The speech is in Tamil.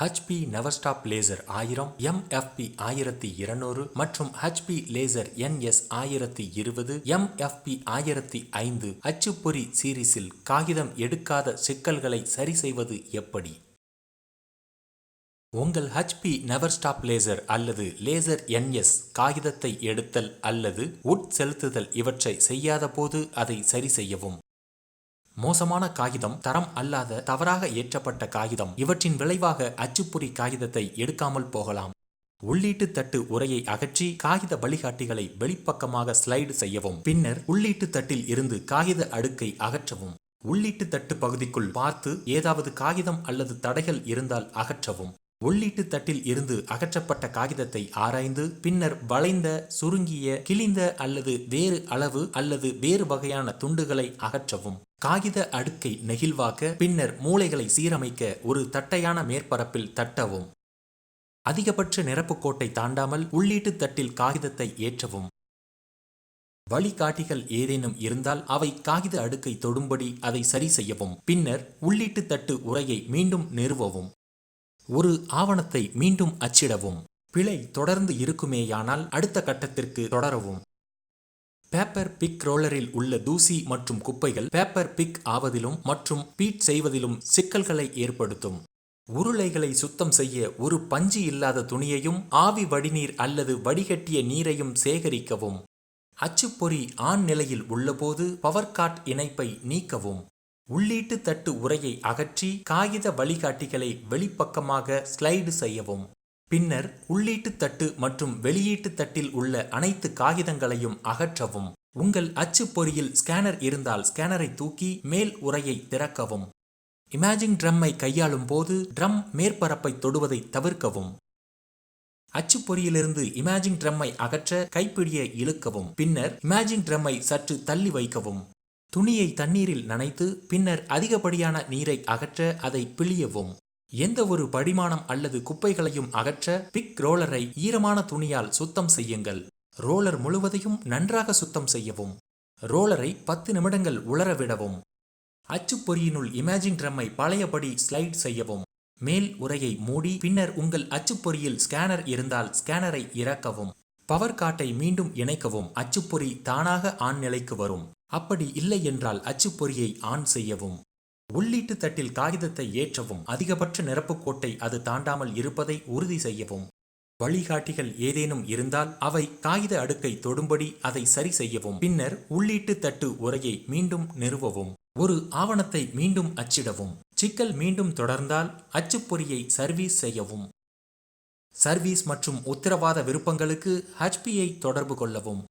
ஹச்பி நெவர்ஸ்டாப் லேசர் ஆயிரம் எம்எஃப்பி ஆயிரத்தி இருநூறு மற்றும் ஹச்பி லேசர் என்எஸ் ஆயிரத்தி இருபது எம்எஃப்பி ஆயிரத்தி ஐந்து. அச்சுப்பொறி சீரிஸில் காகிதம் எடுக்காத சிக்கல்களை சரி செய்வது எப்படி? உங்கள் ஹச்பி நெவர்ஸ்டாப் லேசர் அல்லது லேசர் என்எஸ் காகிதத்தை எடுத்தல் அல்லது உட் செலுத்துதல் இவற்றை செய்யாத போது அதை சரி செய்யவும். மோசமான காகிதம் தரம் அல்லாத தவறாக ஏற்றப்பட்ட காகிதம். இவற்றின் விளைவாக அச்சுப்பொறி காகிதத்தை எடுக்காமல் போகலாம். உள்ளீட்டு தட்டு உரையை அகற்றி காகித வழிகாட்டிகளை வெளிப்பக்கமாக ஸ்லைடு செய்யவும். பின்னர் உள்ளீட்டு தட்டில் இருந்து காகித அடுக்கை அகற்றவும். உள்ளீட்டு தட்டு பகுதிக்குள் பார்த்து ஏதாவது காகிதம் அல்லது தடைகள் இருந்தால் அகற்றவும். உள்ளீட்டு தட்டில் இருந்து அகற்றப்பட்ட காகிதத்தை ஆராய்ந்து பின்னர் வளைந்த சுருங்கிய கிழிந்த அல்லது வேறு அளவு அல்லது வேறு வகையான துண்டுகளை அகற்றவும். காகித அடுக்கை நெகிழ்வாக்க பின்னர் மூளைகளை சீரமைக்க ஒரு தட்டையான மேற்பரப்பில் தட்டவும். அதிகபட்ச நிரப்பு கோட்டை தாண்டாமல் உள்ளீட்டு தட்டில் காகிதத்தை ஏற்றவும். வழிகாட்டிகள் ஏதேனும் இருந்தால் அவை காகித அடுக்கை தொடும்படி அதை சரி செய்யவும். பின்னர் உள்ளீட்டு தட்டு உரையை மீண்டும் நிறுவவும். ஒரு ஆவணத்தை மீண்டும் அச்சிடவும். பிழை தொடர்ந்து இருக்குமேயானால் அடுத்த கட்டத்திற்கு தொடரவும். பேப்பர் பிக் ரோலரில் உள்ள தூசி மற்றும் குப்பைகள் பேப்பர் பிக் ஆவதிலும் மற்றும் பீட் செய்வதிலும் சிக்கல்களை ஏற்படுத்தும். உருளைகளை சுத்தம் செய்ய ஒரு பஞ்சு இல்லாத துணியையும் ஆவி வடிநீர் அல்லது வடிகட்டிய நீரையும் சேகரிக்கவும். அச்சுப்பொறி ஆண் நிலையில் உள்ளபோது பவர் காட் இணைப்பை நீக்கவும். உள்ளீட்டு தட்டு உரையை அகற்றி காகித வழிகாட்டிகளை வெளிப்பக்கமாக ஸ்லைடு செய்யவும். பின்னர் உள்ளீட்டு தட்டு மற்றும் வெளியீட்டு தட்டில் உள்ள அனைத்து காகிதங்களையும் அகற்றவும். உங்கள் அச்சு பொறியில் ஸ்கேனர் இருந்தால் ஸ்கேனரை தூக்கி மேல் உரையை திறக்கவும். இமேஜிங் ட்ரம்மை கையாளும் போது ட்ரம் மேற்பரப்பை தொடுவதை தவிர்க்கவும். அச்சுப்பொறியிலிருந்து இமேஜிங் ட்ரம்மை அகற்ற கைப்பிடியை இழுக்கவும். பின்னர் இமேஜிங் ட்ரம்மை சற்று தள்ளி வைக்கவும். துணியை தண்ணீரில் நனைத்து பின்னர் அதிகப்படியான நீரை அகற்ற அதை பிழியவும். எந்த ஒரு படிமானம் அல்லது குப்பைகளையும் அகற்ற பிக் ரோலரை ஈரமான துணியால் சுத்தம் செய்யுங்கள். ரோலர் முழுவதையும் நன்றாக சுத்தம் செய்யவும். ரோலரை பத்து நிமிடங்கள் உளரவிடவும் அச்சுப்பொறியினுள் இமேஜிங் ட்ரம்மை பழையபடி ஸ்லைட் செய்யவும். மேல் உரையை மூடி பின்னர் உங்கள் அச்சுப்பொறியில் ஸ்கேனர் இருந்தால் ஸ்கேனரை இறக்கவும். பவர் காட்டை மீண்டும் இணைக்கவும். அச்சுப்பொறி தானாக ஆண் நிலைக்கு வரும். அப்படி இல்லை என்றால் அச்சுப்பொறியை ஆன் செய்யவும் உள்ளீட்டு தட்டில் காகிதத்தை ஏற்றவும் அதிகபட்ச நிரப்பு கோட்டை அது தாண்டாமல் இருப்பதை உறுதி செய்யவும். வழிகாட்டிகள் ஏதேனும் இருந்தால் அவை காகித அடுக்கை தொடும்படி அதை சரி செய்யவும் பின்னர் உள்ளீட்டு தட்டு உரையை மீண்டும் நிறுவவும் ஒரு ஆவணத்தை மீண்டும் அச்சிடவும் சிக்கல் மீண்டும் தொடர்ந்தால் அச்சுப்பொறியை சர்வீஸ் செய்யவும். சர்வீஸ் மற்றும் உத்தரவாத விருப்பங்களுக்கு ஹச்பியை தொடர்பு கொள்ளவும்.